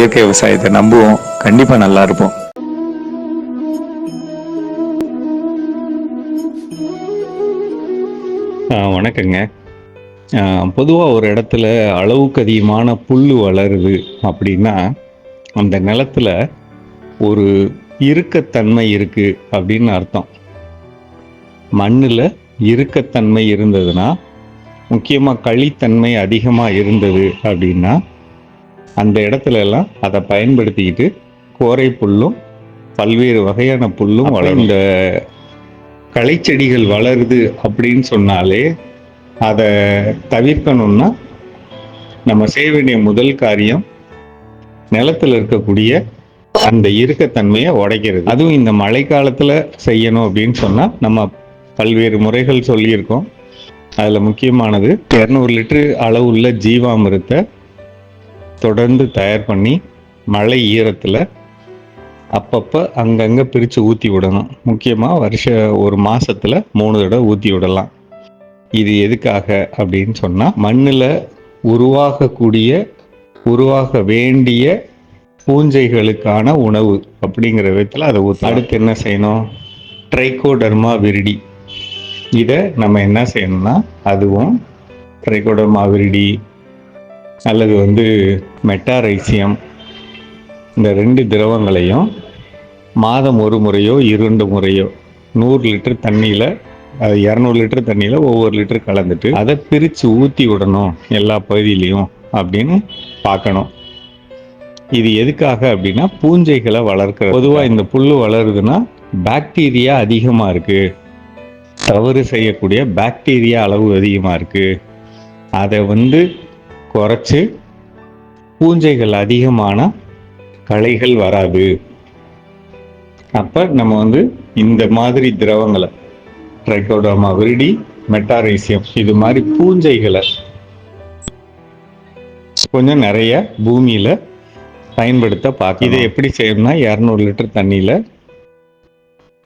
இயற்கை விவசாயத்தை நம்புவோம். கண்டிப்பா நல்லா இருப்போம். வணக்கங்க. பொதுவாக ஒரு இடத்துல அளவுக்கு அதிகமான புல் வளருது அப்படின்னா அந்த நிலத்துல ஒரு இறுக்கத்தன்மை இருக்கு அப்படின்னு அர்த்தம். மண்ணில் இறுக்கத்தன்மை இருந்ததுன்னா முக்கியமாக களித்தன்மை அதிகமாக இருந்தது அப்படின்னா அந்த இடத்துல எல்லாம் அதை பயன்படுத்திக்கிட்டு கோரை புல்லும் பல்வேறு வகையான புல்லும் வளரும். இந்த களைச்செடிகள் வளருது அப்படின்னு சொன்னாலே அதை தவிர்க்கணும்னா நம்ம செய்ய வேண்டிய முதல் காரியம் நிலத்துல இருக்கக்கூடிய அந்த இறுக்கத்தன்மையை உடைக்கிறது. அதுவும் இந்த மழை காலத்துல செய்யணும் அப்படின்னு சொன்னா நம்ம பல்வேறு முறைகள் சொல்லியிருக்கோம். அதுல முக்கியமானது இரநூறு லிட்டரு அளவுள்ள ஜீவாமிரத்தை தொடர்ந்து தயார் பண்ணி மழை ஈரத்தில் அப்பப்போ அங்கங்கே பிரித்து ஊற்றி விடணும். முக்கியமாக வருஷ ஒரு மாதத்தில் மூணு தடவை ஊற்றி விடலாம். இது எதுக்காக அப்படின்னு சொன்னால் மண்ணில் உருவாகக்கூடிய உருவாக வேண்டிய பூஞ்சைகளுக்கான உணவு அப்படிங்கிற விதத்தில் அதை ஊற்ற அடுத்து என்ன செய்யணும்? ட்ரைகோடர்மா விரிடி இதை நம்ம என்ன செய்யணும்னா அதுவும் ட்ரைகோடர்மா விரிடி அல்லது வந்து மெட்டாரைசியம் இந்த ரெண்டு திரவங்களையும் மாதம் ஒரு முறையோ இரண்டு முறையோ நூறு லிட்டர் தண்ணியில் இரநூறு லிட்டர் தண்ணியில் ஒவ்வொரு லிட்டர் கலந்துட்டு அதை பிரித்து ஊற்றி விடணும் எல்லா பகுதியிலையும் அப்படின்னு பார்க்கணும். இது எதுக்காக அப்படின்னா பூஞ்சைகளை வளர்க்குற பொதுவாக இந்த புல் வளருதுன்னா பாக்டீரியா அதிகமாக இருக்குது தவறு செய்யக்கூடிய பாக்டீரியா அளவு அதிகமாக இருக்குது அதை வந்து குறைச்சு பூஞ்சைகள் அதிகமான களைகள் வராது. அப்ப நம்ம வந்து இந்த மாதிரி திரவங்களை ட்ரைகோடோமா விரிடி மெட்டாரைசியம் இது மாதிரி பூஞ்சைகளை கொஞ்சம் நிறைய பூமியில பயன்படுத்த பார்க்க இதை எப்படி செய்யணும்னா இரநூறு லிட்டர் தண்ணியில்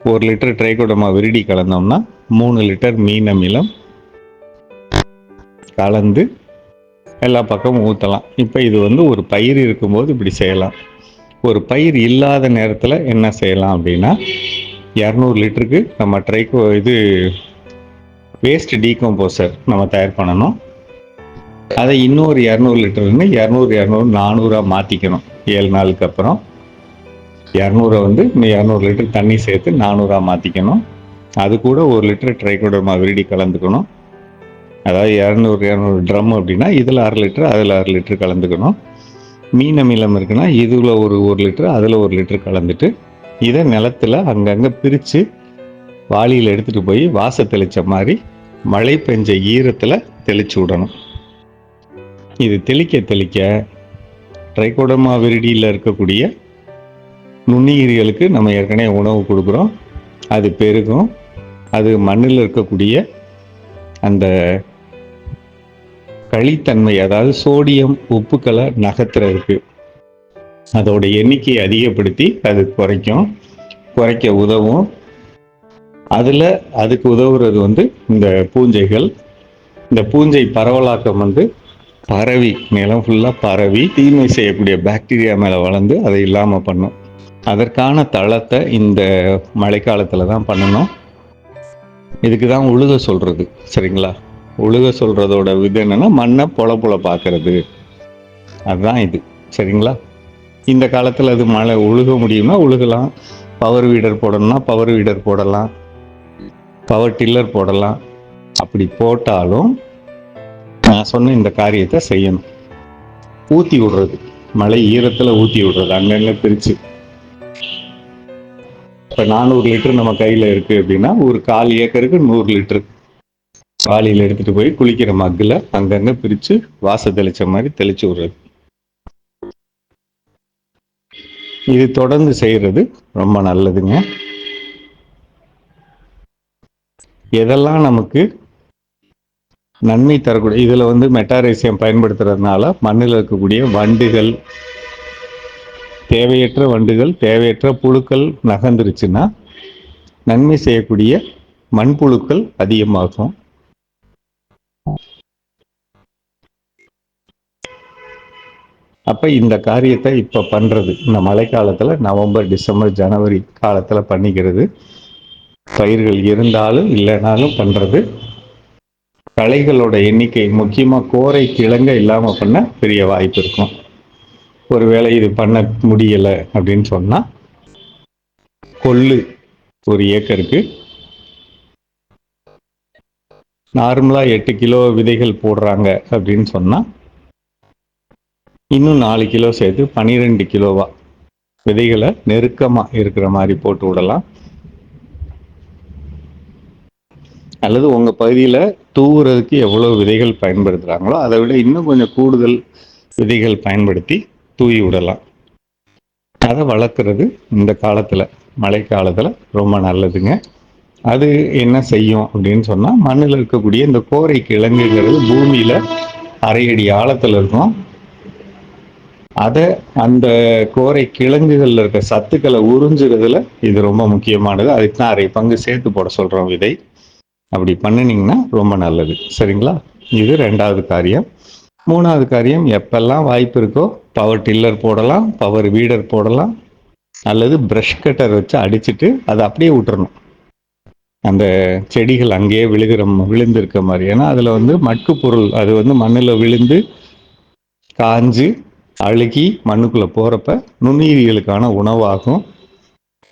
ஒரு லிட்டர் ட்ரைகோடமா விரிடி கலந்தோம்னா மூணு லிட்டர் மீன் அமிலம் கலந்து எல்லா பக்கமும் ஊற்றலாம் இப்போ இது வந்து ஒரு பயிர் இருக்கும்போது இப்படி செய்யலாம். ஒரு பயிர் இல்லாத நேரத்தில் என்ன செய்யலாம் அப்படின்னா இரநூறு லிட்டருக்கு நம்ம ட்ரைக்கோ இது வேஸ்ட் டீகம்போசர் நம்ம தயார் பண்ணணும். அதை இன்னொரு இரநூறு லிட்டர்னு இரநூறு இரநூறு நானூறாக மாற்றிக்கணும் ஏழு நாளுக்கு அப்புறம். இரநூறை வந்து இன்னும் இரநூறு லிட்டர் தண்ணி சேர்த்து நானூறாக மாற்றிக்கணும் அது கூட ஒரு லிட்டர் ட்ரைகோடர்மா விரிடி கலந்துக்கணும். அதாவது இரநூறு இரநூறு ட்ரம் அப்படின்னா இதில் அரை லிட்டர் அதில் அரை லிட்டர் கலந்துக்கணும். மீன் அமிலம் இருக்குன்னா இதில் ஒரு ஒரு லிட்டர் அதில் ஒரு லிட்டர் கலந்துட்டு இதை நிலத்துல அங்கங்கே பிரித்து வாளியில் எடுத்துகிட்டு போய் வாச தெளித்த மாதிரி மழை பெஞ்ச ஈரத்தில் தெளித்து விடணும். இது தெளிக்க தெளிக்க ட்ரைகோடமா விரிடியில் இருக்கக்கூடிய நுண்ணுயிரிகளுக்கு நம்ம ஏற்கனவே உணவு கொடுக்குறோம். அது பெருகும். அது மண்ணில் இருக்கக்கூடிய அந்த களித்தன்மை அதாவது சோடியம் உப்புக்களை நகர்த்துறதுக்கு அதோட எண்ணிக்கையை அதிகப்படுத்தி அது குறைக்கும். குறைக்க உதவும். அதில் அதுக்கு உதவுறது வந்து இந்த பூஞ்சைகள். இந்த பூஞ்சை பரவலாக்கம் வந்து பரவி நிலம் ஃபுல்லாக பரவி தீமை செய்யக்கூடிய பாக்டீரியா மேலே வளர்ந்து அதை இல்லாமல் பண்ணும். அதற்கான தளத்தை இந்த மழைக்காலத்தில் தான் பண்ணணும். இதுக்கு தான் உழுக சொல்கிறது சரிங்களா? உழுக சொல்கிறதோட இது என்னென்னா மண்ணை பொல பொல பார்க்கறது. அதுதான் இது. சரிங்களா? இந்த காலத்தில் அது மழை உழுக முடியும்னா உழுகலாம் பவர் வீடர் போடணும்னா பவர் வீடர் போடலாம். பவர் டில்லர் போடலாம். அப்படி போட்டாலும் நான் சொன்ன இந்த காரியத்தை செய்யணும். ஊற்றி விடுறது. மழை ஈரத்தில் ஊற்றி விடுறது. அங்கங்கே பிரித்து இப்போ நானூறு லிட்டர் நம்ம கையில் இருக்குது அப்படின்னா ஒரு கால் ஏக்கருக்கு நூறு லிட்டரு வாளியில் எடுத்துட்டு போய் குளிக்கிற மக்கில் அங்கங்க பிரிச்சு வாச தெளிச்ச மாதிரி தெளிச்சு விடுறது. இது தொடர்ந்து செய்யறது ரொம்ப நல்லதுங்க. எதெல்லாம் நமக்கு நன்மை தரக்கூடிய இதில் வந்து மெட்டாரேசியம் பயன்படுத்துறதுனால மண்ணில் இருக்கக்கூடிய வண்டுகள் தேவையற்ற வண்டுகள் தேவையற்ற புழுக்கள் நகர்ந்துருச்சுன்னா நன்மை செய்யக்கூடிய மண்புழுக்கள் அதிகமாகும். அப்போ இந்த காரியத்தை இப்போ பண்ணுறது இந்த மழைக்காலத்தில் நவம்பர் டிசம்பர் ஜனவரி காலத்தில் பண்ணிக்கிறது. பயிர்கள் இருந்தாலும் இல்லைனாலும் பண்ணுறது களைகளோட எண்ணிக்கை முக்கியமாக கோரை கிழங்க இல்லாமல் பண்ண பெரிய வாய்ப்பு இருக்கும். ஒருவேளை இது பண்ண முடியலை அப்படின்னு சொன்னால் கொள்ளு ஒரு ஏக்கருக்கு நார்மலாக எட்டு கிலோ விதைகள் போடுறாங்க அப்படின்னு சொன்னால் இன்னும் நாலு கிலோ சேர்த்து பன்னிரெண்டு கிலோவா. விதைகளை நெருக்கமாக இருக்கிற மாதிரி போட்டு விடலாம். அல்லது உங்கள் பகுதியில் தூவுறதுக்கு எவ்வளோ விதைகள் பயன்படுத்துகிறாங்களோ அதை விட இன்னும் கொஞ்சம் கூடுதல் விதைகள் பயன்படுத்தி தூவி விடலாம். அதை வளர்க்குறது இந்த காலத்தில் மழை காலத்தில் ரொம்ப நல்லதுங்க. அது என்ன செய்யும் அப்படின்னு சொன்னால் மண்ணில் இருக்கக்கூடிய இந்த கோரை கிழங்குங்கிறது பூமியில் அரை அடி ஆழத்தில் இருக்கும். அதை அந்த கோரை கிழங்குகளில் இருக்க சத்துக்களை உறிஞ்சுறதுல இது ரொம்ப முக்கியமானது. அதுக்கு தான் அரை பங்கு சேர்த்து போட சொல்கிறோம் விதை. அப்படி பண்ணினீங்கன்னா ரொம்ப நல்லது. சரிங்களா? இது ரெண்டாவது காரியம். மூணாவது காரியம் எப்பெல்லாம் வாய்ப்பு இருக்கோ பவர் டில்லர் போடலாம் பவர் வீடர் போடலாம் அல்லது ப்ரஷ் கட்டர் வச்சு அடிச்சுட்டு அதை அப்படியே விட்டுறணும் அந்த செடிகள் அங்கேயே விழுகிற விழுந்திருக்க மாதிரி. ஏன்னா அதில் வந்து மட்கு பொருள் அது வந்து மண்ணில் விழுந்து காஞ்சு அழுகி மண்ணுக்குள்ளே போகிறப்ப நுண்ணுயிரிகளுக்கான உணவாகும்.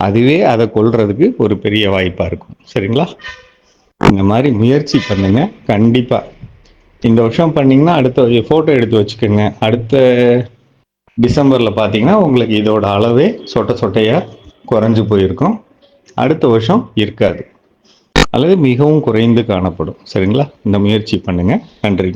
அதுவே அதை கொள்றதுக்கு ஒரு பெரிய வாய்ப்பாக இருக்கும். சரிங்களா? இந்த மாதிரி முயற்சி பண்ணுங்க. கண்டிப்பாக இந்த வருஷம் பண்ணிங்கன்னா அடுத்த ஃபோட்டோ எடுத்து வச்சுக்கோங்க. அடுத்த டிசம்பரில் பார்த்தீங்கன்னா உங்களுக்கு இதோட அளவே சொட்ட சொட்டையாக குறைஞ்சு போயிருக்கும். அடுத்த வருஷம் இருக்காது. அல்லது மிகவும் குறைந்து காணப்படும். சரிங்களா? இந்த முயற்சி பண்ணுங்கள் நன்றி.